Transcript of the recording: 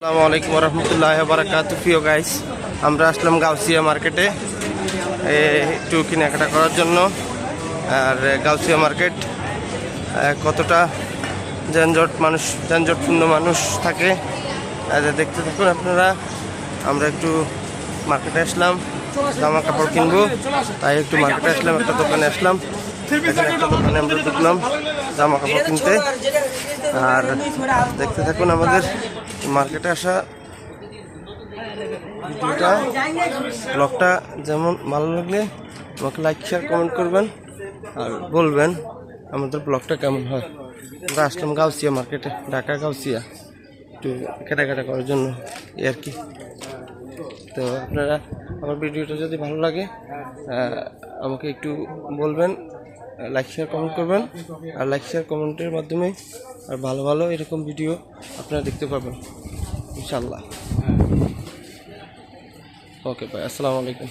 আসসালামু আলাইকুম রহমতুল্লাহ বারাকাতু প্রিয় গাইস আমরা আসলাম গাউসিয়া মার্কেটে একটু কেনাকাটা করার জন্য। আর গাউসিয়া মার্কেট কতটা যানজট মানুষ, যানজটপূর্ণ মানুষ থাকে দেখতে থাকুন আপনারা। আমরা একটু মার্কেটে আসলাম, জামা কাপড় কিনবো, তাই একটু মার্কেটে আসলাম, একটা দোকানে আসলাম। এখানে একটা দোকানে আমরা ঢুকলাম, জামা কাপড় কিনতে। আর, দেখতে থাকুন আমাদের। মার্কেটে আসা ভিডিওটা, ব্লগটা যেমন ভালো লাগলে আমাকে লাইক শেয়ার কমেন্ট করবেন আর বলবেন আমাদের ব্লগটা কেমন হয়। আমরা আসলাম গাউসিয়া মার্কেটে, ঢাকা গাউসিয়া, একটু কেনাকাটা করার জন্য, এই আর কি। তো আপনারা আমার ভিডিওটা যদি ভালো লাগে আমাকে একটু বলবেন লাইক শেয়ার কমেন্ট করবেন। আর লাইক শেয়ার কমেন্টের মাধ্যমে আর ভালো ভালো এরকম ভিডিও আপনারা দেখতে পাবেন ইনশাল্লাহ ওকে ভাই আসসালামু আলাইকুম।